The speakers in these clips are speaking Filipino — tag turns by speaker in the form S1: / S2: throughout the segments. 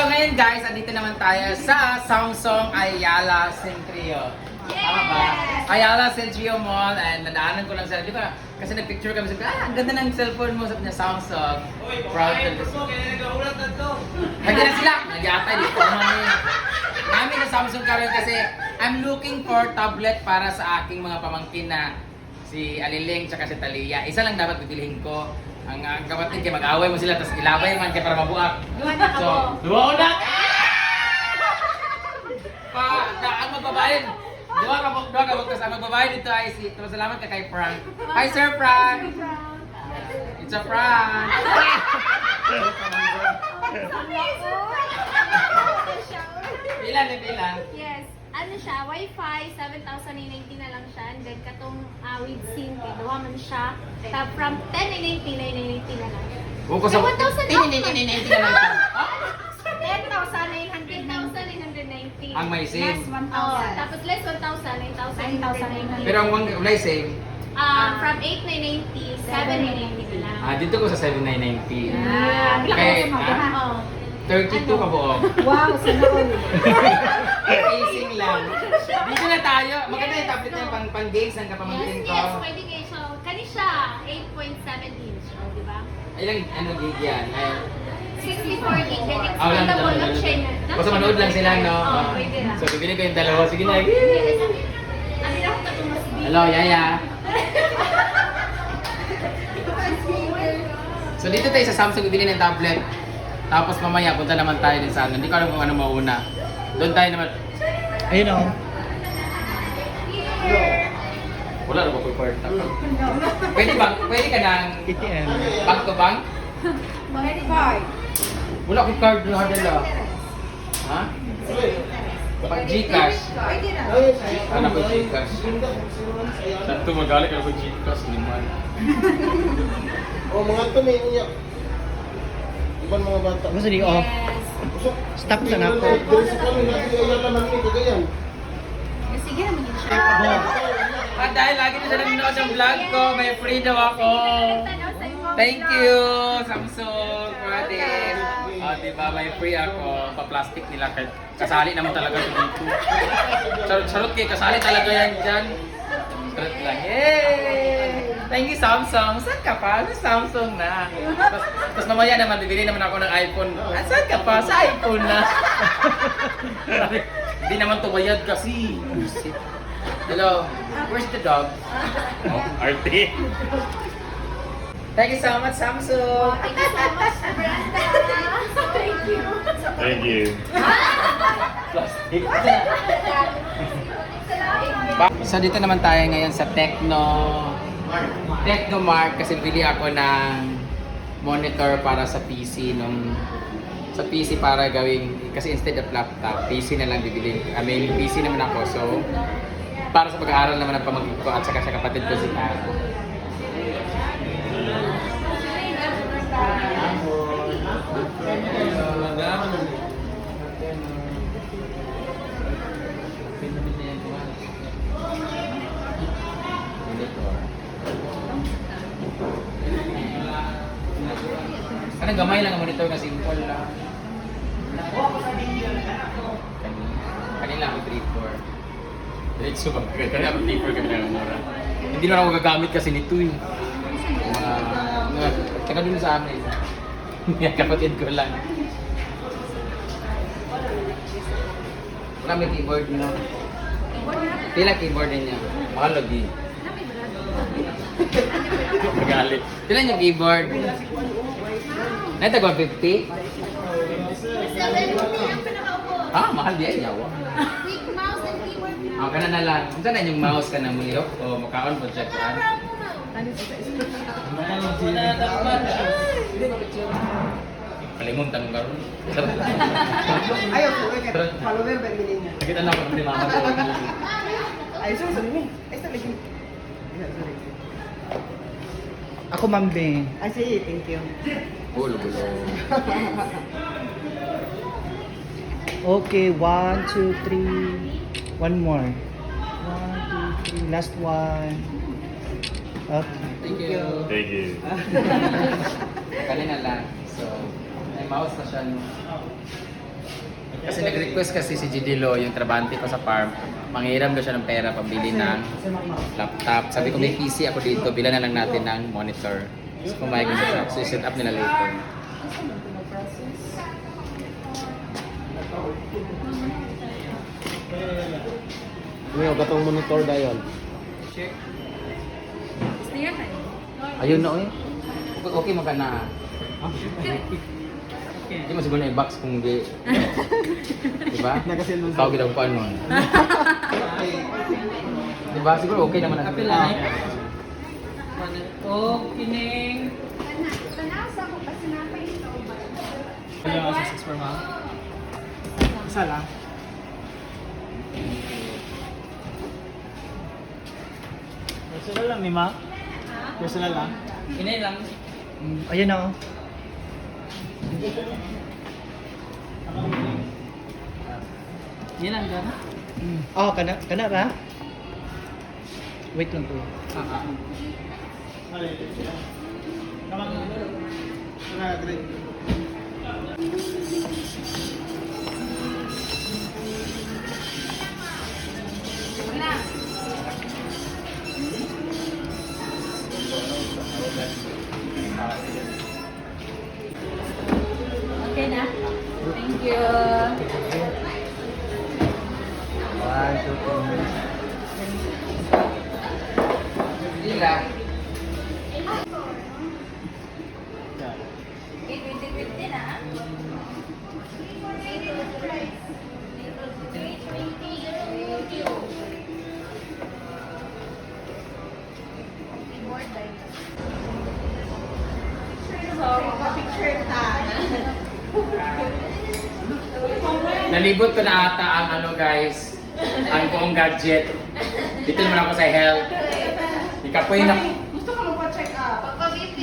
S1: So ngayon guys, andito naman tayo sa Samsung Ayala Centrio. Tama ba? Ayala Centrio Mall and nadaanan ko lang sila. Di ba? Kasi nag-picture kami ko, ah, ang ganda ng cellphone mo. Sabi niya, Samsung. Proud to Lagi na sila. Nag-atay. Di ko naman yun. Namin na Samsung karon kasi I'm looking for tablet para sa aking mga pamangkin na si Aliling tsaka si Talia. Isa lang dapat bibilihin ko. Ang, ang kapatid kay mag-away mo sila tapos ilabay man kay para mabuak. So, duwa na! Pa, na, ang magbabayad. Duwa ka mo, duwa ka mo, tapos ang magbabayad dito ay si, tapos salamat ka kay Frank. Hi Sir Frank! It's a prank! Ilan ilan?
S2: Yes. Ano siya, Wi-Fi, 7,990 na lang siya. And then, katong uh, with SIM, kay duha man siya. Ta from 10,990, 990 na lang.
S1: Buko sa...
S2: Ay, 1,000
S1: Tini, tini, tini, tini, lang ito.
S2: 10,990.
S1: Ang may SIM.
S2: Less 1,000. Oh, tapos less 1,000, 9,990.
S1: Pero ang wala same.
S2: Ah, from 8,990, 7,990 na lang.
S1: Ah, dito ko sa 7990.
S2: Ah,
S1: Okay,
S2: okay.
S1: ah?
S2: Oh.
S1: 32 ka buo.
S3: Wow, sana all.
S1: Facing lang. Dito na tayo. Maganda yung tablet na yung pang, pang games ang
S2: Yes,
S1: kapamangkin ko.
S2: yes, pwede kayo. So, kani siya, 8.7 inch, oh, di ba?
S1: Ilang ano gig yan? Ay,
S2: 64 gig, then
S1: Ah, wala na
S2: expandable lang siya. na-
S1: Basta manood lang sila, no?
S2: Oo, pwede na.
S1: So, bibili ko yung dalawa. Sige na.
S2: Ano na ako mas
S1: Hello, Yaya. So, dito tayo sa Samsung bibili ng tablet. Tapos mamaya, punta naman tayo din sa ano. Hindi ko alam kung ano mauna. Doon tayo naman.
S4: Ayun o.
S1: Wala na ba ko kwarta? Pwede ba? Pwede ka ng
S4: ATM.
S1: bank to bank?
S3: Five.
S1: Wala akong card na hadala. Ha? Pag Gcash.
S3: Pwede na.
S1: Ano ko Gcash? Santo magaling ako Gcash liman.
S5: Oh, mga ito may. Ibang mga bata.
S4: Gusto di off.
S2: Yes.
S5: Usok.
S4: Stop sa nako.
S5: Dari sa lagi ayan naman ni kagayan.
S2: Sige naman yun siya.
S1: Ah, dahil lagi na siya nanonood ng vlog ko, may free daw ako. Thank you, Samsung, Pradin. Ah, di ba, may free ako. Pa-plastic nila. Kasali naman talaga ito dito. Charot, charot kayo, kasali talaga yan dyan. Charot lang. Yay! Thank you, Samsung. Saan ka pa? Ano Samsung na? Tapos, tapos mamaya naman, bibili naman ako ng iPhone. Ah, saan ka pa? Sa iPhone na. Hindi naman tumayad kasi. Hello, where's the dog? Oh, Arte. Thank you so much, Samsung.
S2: Thank you so much, Brenda. Thank you.
S6: Thank you.
S1: Plastic. So dito naman tayo ngayon sa Tecno Tecnomart kasi bili ako ng monitor para sa PC nung sa PC para gawing kasi instead of laptop, PC na lang bibili. I mean, PC naman ako so para sa pag-aaral naman ng pamangkin ko at saka sa kapatid ko si Taro. Ano gamay lang ang monitor na simple lang. Kanila ako 3-4. Diretso ba? Kanila ako 3-4 kanila ang mura. Hindi na ako gagamit kasi nito eh. Mga, taga dun sa amin. Yan, kapatid ko lang. May keyboard no? Pila keyboard niya? Mahal lagi. Magalit. Pila yung keyboard? Neta 150? Ah, mahal di yawa.
S2: Quick mouse and keyboard.
S1: Ah, kana na lang. Unsa na yung mouse ka na mulihok o makaon mo check kan? Kalimon tanong karon.
S3: Ayaw ko, kaya follower ba yung niya?
S1: Nakita na ako ni mama ko.
S3: Ay, sorry, sorry. Ay, sorry. Ay, sorry.
S4: Ako mambe.
S3: Ay, sige, thank you.
S1: Bulo bulo.
S4: Okay, one, two, three. One more. One, two, three. Last one. Okay.
S1: Thank you.
S6: Thank you.
S1: Kanina lang. So, may mouse na siya no. Kasi nag-request kasi si Gidilo, yung trabante ko sa farm, manghiram daw siya ng pera pambili ng laptop. Sabi ko may PC ako dito, bilan na lang natin ng monitor. So pumayag na siya. So set up nila later.
S5: Ngayon, katong monitor dayon.
S1: Ayun na eh. Okay, okay man ka na. Hindi mo siguro na i-box kung di. diba?
S5: Nagasin mo
S1: Tawag lang ko ano. diba? Siguro okay naman ang
S3: Kapila Oh, kining.
S2: Tanasa ko kasi napay ito.
S3: Ano yung sa 6 per month? Isa lang. Personal lang ni Ma? Personal lang? Inay lang.
S4: Mm, ayun na oh.
S3: Yan lang gana?
S4: Mm. Oh, kana kana ra. Wait lang po.
S3: Ah, ah.
S2: Okay na? Thank you.
S4: One, two, three.
S1: Lila. Nalibot ko na ata ang ano guys, ang buong gadget. Dito naman ako sa health. Ikapoy na.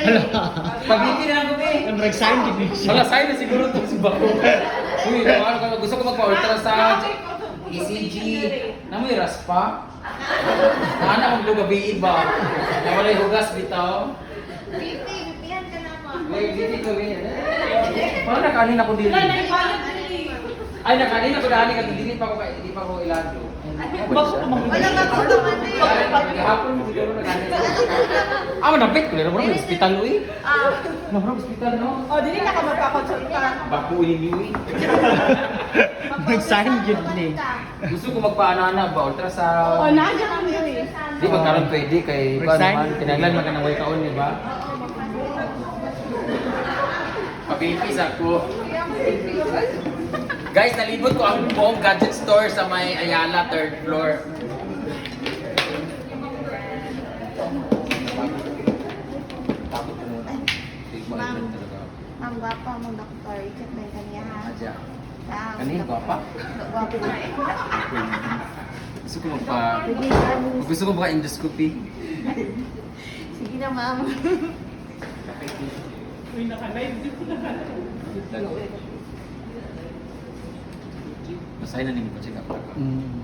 S4: Hala.
S1: Pag-ibig na lang ko eh.
S4: Ang resign gid siya.
S1: Wala sign na siguro to si Bako. Uy, ko gusto ko magpa-ultrasound. ECG. Namoy raspa. Naana kong gabi ba? Nawalay hugas bitaw. Uy, dito ko ganyan. Parang nakanin ako dili. Ay, nakanin ako dali kasi dili pa ako hindi pa ako ilado.
S2: Wala ka ko naman
S1: Hapon mo siguro nakanin. Ah, manapit ko na mo hospital uy.
S2: Ah,
S1: Na mo hospital no.
S3: Oh, dili na ka magpakonsulta.
S1: Baku ini uy.
S4: Resign gid ni.
S1: Gusto ko magpaano-ana ba ultrasound.
S3: Oh, nandiyan kami eh.
S1: Di ba karon pwede kay ba
S4: Resign?
S1: naman kinahanglan man kanang way kaon di ba? Pabipis ako. Guys, nalibot ko ang buong gadget store sa may Ayala third floor.
S2: Ma'am. ang gwapa mo doktor, ikot na yung kanya ha.
S1: Adya.
S2: Ah,
S1: Kanin, gwapa?
S2: Gwapa.
S1: Gusto ko magpa...
S2: Sige, ma'am.
S1: Gusto ko baka endoscopy.
S2: Sige na, ma'am.
S3: Uy, naka-live.
S1: Masaya na nimo check up ako.
S4: Mm.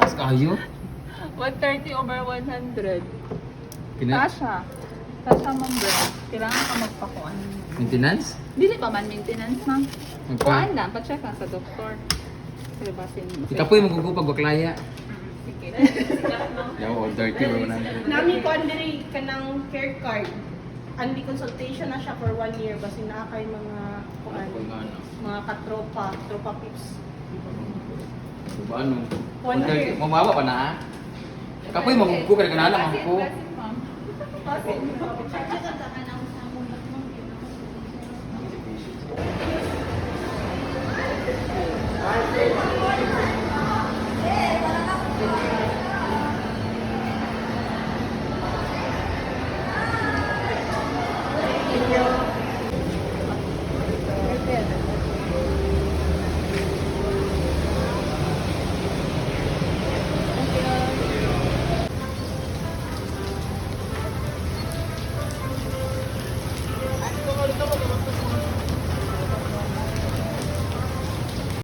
S1: Tapos kayo?
S6: 130 over 100.
S1: Kina
S6: Tasha. Tasha ma'am brand. Kailangan ka magpakuan.
S1: maintenance?
S6: Dili pa man maintenance ma'am.
S1: Magpa.
S6: Kuan lang, pa-check ka sa doktor. Basin mo.
S1: Ikaw po yung magugupag baklaya.
S6: Sige.
S1: Yaw, all dirty.
S3: Nami ko andiri ka ng care card. Andi consultation na siya for one year basi na kay mga kuan, mga katropa, tropa pips.
S1: Ba ano? All dirty. Mamawa pa na ha? Kapoy magugupag ka na lang ako
S6: po sa
S3: inyo. Charge lang sa kanang